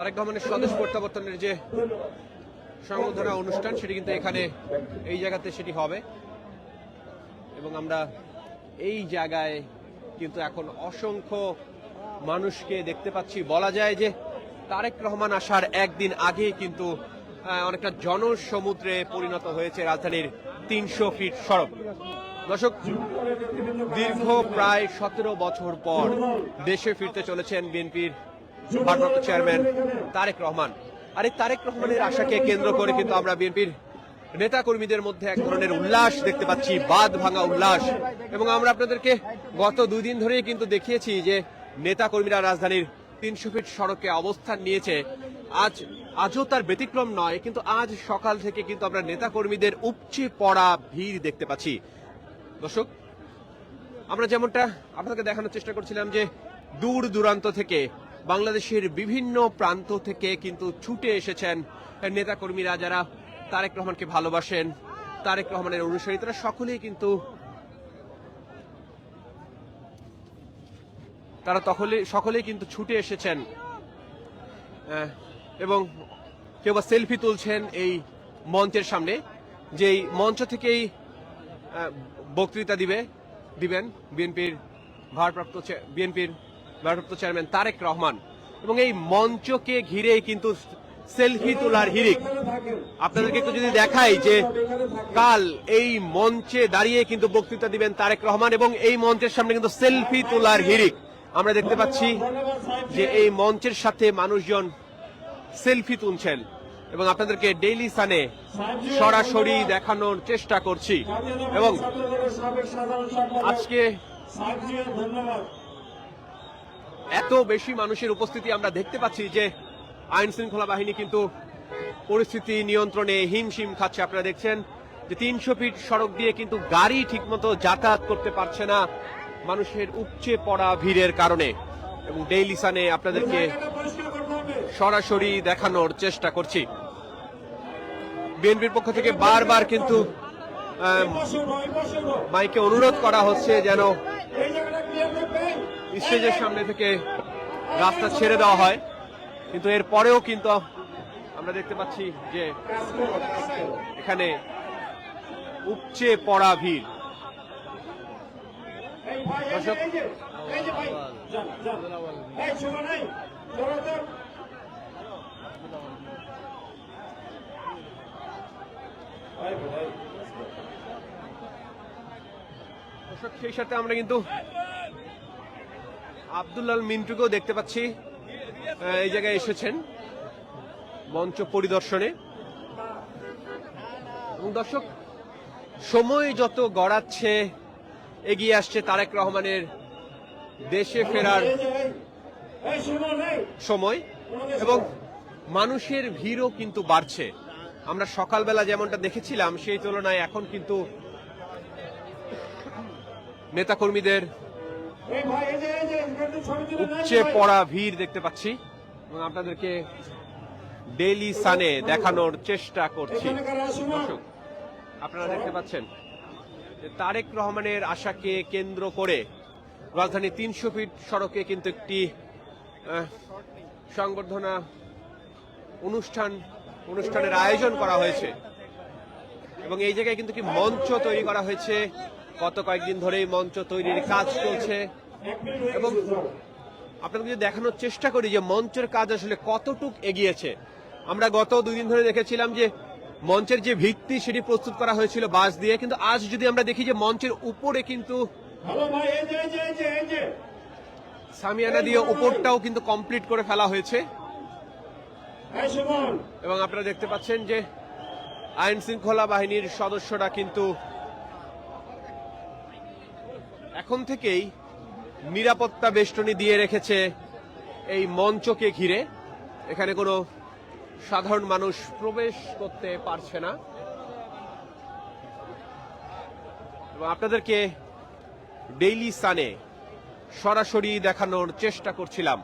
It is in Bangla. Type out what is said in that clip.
তারেক রহমানের স্বদেশ প্রত্যাবর্তনের যে সংবর্ধনা অনুষ্ঠান, সেটি কিন্তু এখানে এই জায়গাতে সেটি হবে। এবং আমরা এই জায়গায় কিন্তু এখন অসংখ্য মানুষকে দেখতে পাচ্ছি। বলা যায় যে তারেক রহমান আসার একদিন আগেই কিন্তু অনেকটা জনসমুদ্রে পরিণত হয়েছে রাজধানীর তিনশো ফিট সড়ক। দর্শক, দীর্ঘ প্রায় সতেরো বছর পর দেশে ফিরতে চলেছেন বিএনপির ভারপ্রাপ্ত চেয়ারম্যান তারেক রহমান। আর এই তারেক রহমানের আশাকে কেন্দ্র করে কিন্তু আমরা বিএনপির নেতা কর্মীদের মধ্যে এক ধরনের উল্লাস দেখতে পাচ্ছি বাদ ভাঙা উল্লাস। এবং আমরা আপনাদেরকে গত দুই দিন ধরেই কিন্তু দেখিয়েছি যে নেতা কর্মীরা রাজধানীর তিনশো ফিট সড়কে অবস্থান নিয়েছে। আজ, আজও তার ব্যতিক্রম নয়, কিন্তু আজ সকাল থেকে কিন্তু আমরা নেতা কর্মীদের উপচে পড়া ভিড় দেখতে পাচ্ছি। দর্শক, আমরা যেমনটা আপনাদেরকে দেখানোর চেষ্টা করছিলাম যে দূর দূরান্ত থেকে বাংলাদেশের বিভিন্ন প্রান্ত থেকে কিন্তু ছুটে এসেছেন নেতাকর্মীরা যারা তারেক রহমানকে ভালোবাসেন, তারেক রহমানের অনুসারী। তারা সকলেই কিন্তু তারা তখলে সকলেই কিন্তু ছুটে এসেছেন। এবং কেউ বা সেলফি তুলছেন এই মঞ্চের সামনে, যেই মঞ্চ থেকেই বক্তৃতা দিবে, দিবেন। বিএনপির ভারপ্রাপ্ত বিএনপির ভারপ্রাপ্ত চেয়ারম্যান তারেক রহমান। এবং এই মঞ্চকে ঘিরেই কিন্তু সেলফি তোলার হিরিক আপনাদেরকে একটু যদি দেখাই যে কাল এই মঞ্চে দাঁড়িয়ে কিন্তু বক্তৃতা দিবেন তারেক রহমান এবং এই মঞ্চের সামনে কিন্তু সেলফি তোলার হিরিক আমরা দেখতে পাচ্ছি যে এই মঞ্চের সাথে মানুষজন সেলফি তুলছেন। এবং আপনাদেরকে ডেইলি সানে সরাসরি দেখানোর চেষ্টা করছি। এবং আজকে ধন্যবাদ। এত বেশি মানুষের উপস্থিতি আমরা দেখতে পাচ্ছি যে আইন শৃঙ্খলা বাহিনী কিন্তু পরিস্থিতি নিয়ন্ত্রণে হিমশিম খাচ্ছে। আপনারা দেখছেন যে তিনশো ফিট সড়ক দিয়ে কিন্তু গাড়ি ঠিকমতো যাতায়াত করতে পারছে না মানুষের উপচে পড়া ভিড়ের কারণে। এবং ডেইলি সানে আপনাদেরকে সরাসরি দেখানোর চেষ্টা করছি। বিএনপির পক্ষ থেকে বারবার কিন্তু মাইকে অনুরোধ করা হচ্ছে যেন স্টেজের সামনে থেকে রাস্তা ছেড়ে দেওয়া হয়। কিন্তু এর পরেও কিন্তু আমরা দেখতে পাচ্ছি যে এখানে উপচে পড়া ভিড়। সেই সাথে আমরা কিন্তু আব্দুল্লাল মিন্টুকেও দেখতে পাচ্ছি এই জায়গায় এসেছেন মঞ্চ পরিদর্শনে। এবং দর্শক, সময় যত গড়াচ্ছে, এগিয়ে আসছে তারেক রহমানের দেশে ফেরার সময়, এবং মানুষের ভিড়ও কিন্তু বাড়ছে। আমরা সকালবেলা যেমনটা দেখেছিলাম, সেই তুলনায় এখন কিন্তু নেতাকর্মীদের উপচে পড়া ভিড় দেখতে পাচ্ছি। এবং আপনাদেরকে ডেইলি সানে দেখানোর চেষ্টা করছি? দর্শক আপনারা দেখতে পাচ্ছেন তারেক রহমানের আশাকে কেন্দ্র করে রাজধানী তিনশো ফিট সড়কে কিন্তু একটি সংবর্ধনা অনুষ্ঠান অনুষ্ঠানের আয়োজন করা হয়েছে। এবং এই জায়গায় কিন্তু কি মঞ্চ তৈরি করা হয়েছে। গত কয়েকদিন ধরেই মঞ্চ তৈরির কাজ চলছে। এবং। আপনাদের যদি দেখানোর চেষ্টা করি যে মঞ্চের কাজ আসলে কতটুক এগিয়েছে। আমরা গত দুই দিন ধরে দেখেছিলাম যে মঞ্চের যে ভিত্তি সেটি প্রস্তুত করা হয়েছিল বাঁশ দিয়ে। কিন্তু আজ যদি আমরা দেখি যে মঞ্চের উপরে কিন্তু সামিয়ানা দিয়ে উপরটাও কিন্তু কমপ্লিট করে ফেলা হয়েছে। এবং আপনারা দেখতে পাচ্ছেন যে আইন শৃঙ্খলা বাহিনীর সদস্যরা কিন্তু এখন থেকেই নিরাপত্তা বেষ্টনী দিয়ে রেখেছে এই মঞ্চকে ঘিরে। এখানে কোনো সাধারণ মানুষ প্রবেশ করতে পারছে না। এবং আপনাদেরকে ডেইলি সানে সরাসরি দেখানোর চেষ্টা করছিলাম।